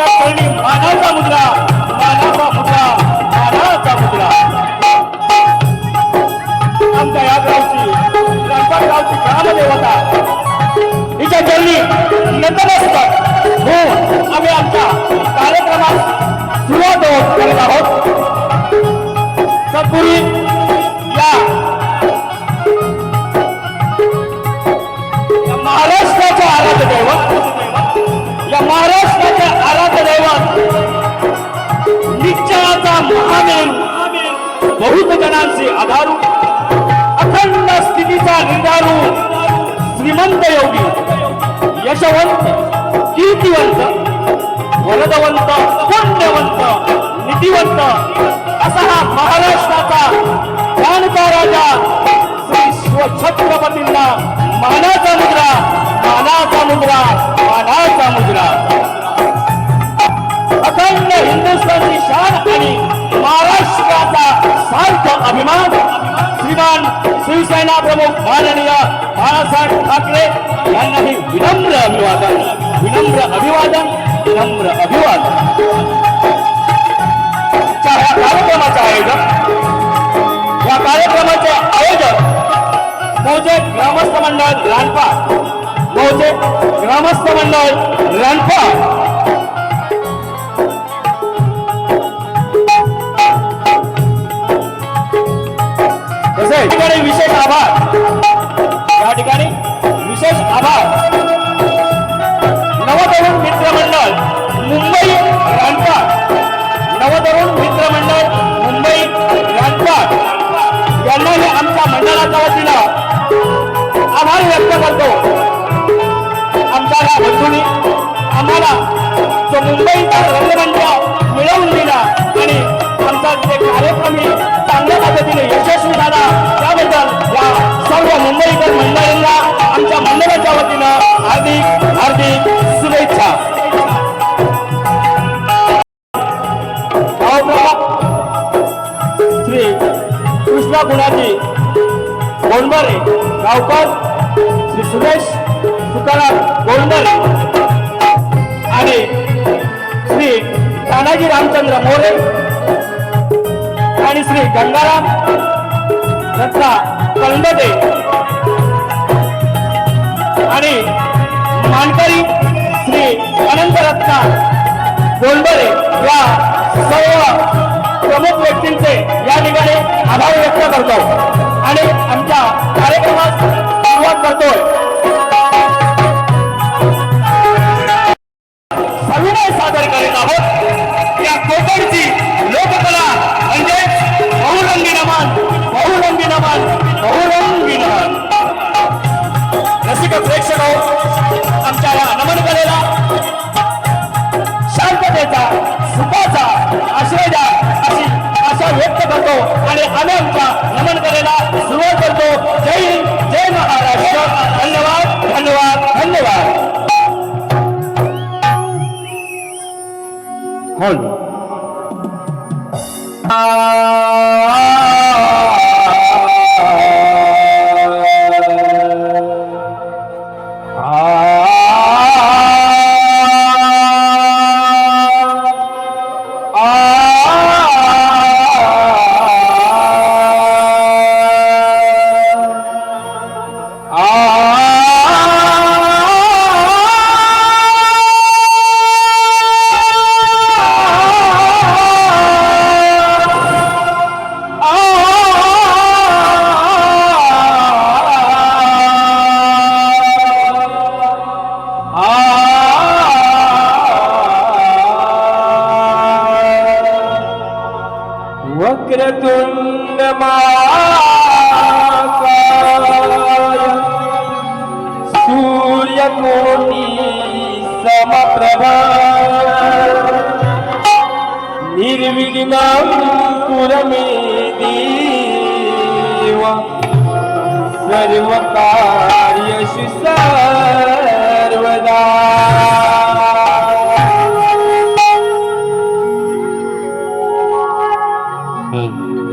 देवतेच्या करणी मानाचा मुद्रा मानाचा मुद्रा मानाचा मुद्रा. आमच्या या गावची रामपाल गावची ग्रामदेवता हिच्या चरणी नतमस्तक होऊन आम्ही आमच्या कार्यक्रमात सुरुवात करत आहोत. तत्पूर्वी निश्चयाचा बहुत जणांचे आधारू. अखंड स्थितीचा निर्धारू श्रीमंत योगी यशवंत कीर्तिवंत वरदवंत पुण्यवंत नितीवंत असा हा महाराष्ट्राचा जाणता राजा श्री शिवछत्रपतींना मानाचा मुद्रा मानाचा मुद्रा मानाचा मुद्रा. अखंड हिंदुस्थानची शान आणि महाराष्ट्राचा सार्थ अभिमान श्रीमान शिवसेना प्रमुख माननीय बाळासाहेब ठाकरे यांनाही विनम्र अभिवादन विनम्र अभिवादन विनम्र अभिवादन. च्या या कार्यक्रमाचे आयोजक या कार्यक्रमाचे आयोजक मौजे ग्रामस्थ मंडळ रानपा मौजे ग्रामस्थ मंडळ रानपा या ठिकाणी विशेष आभार. या ठिकाणी विशेष आभार. नवतरुण मित्रमंडळ मुंबई रानपाट नवतरुण मित्रमंडळ मुंबई रानपाट यांनाही आमच्या मंडळाच्या वतीनं आभार व्यक्त करतो. आमच्या या बंधूंनी आम्हाला जो मुंबईचा रंगमंच मिळवून दिला. अनंत रत्ना या सर्व प्रमुख व्यक्तींचे या ठिकाणी आभार व्यक्त करतो आणि आमच्या कार्यक्रमात सुरुवात करतोय. सादर करीत आहोत. या कोकणची लोककला म्हणजेच बहुरंगी नमन बहुरंगी नमन बहुरंगी नमन. रसिक प्रेक्षक आमच्या या नमन कलेला करतो आणि आम्ही आमचा नमन करायला सुरुवात करतो जय हिंद जय महाराष्ट्र धन्यवाद धन्यवाद धन्यवाद हॉल सर्वकार्यशु सर्वदा. रंगकळीच्या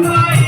Bye.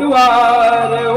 द्वार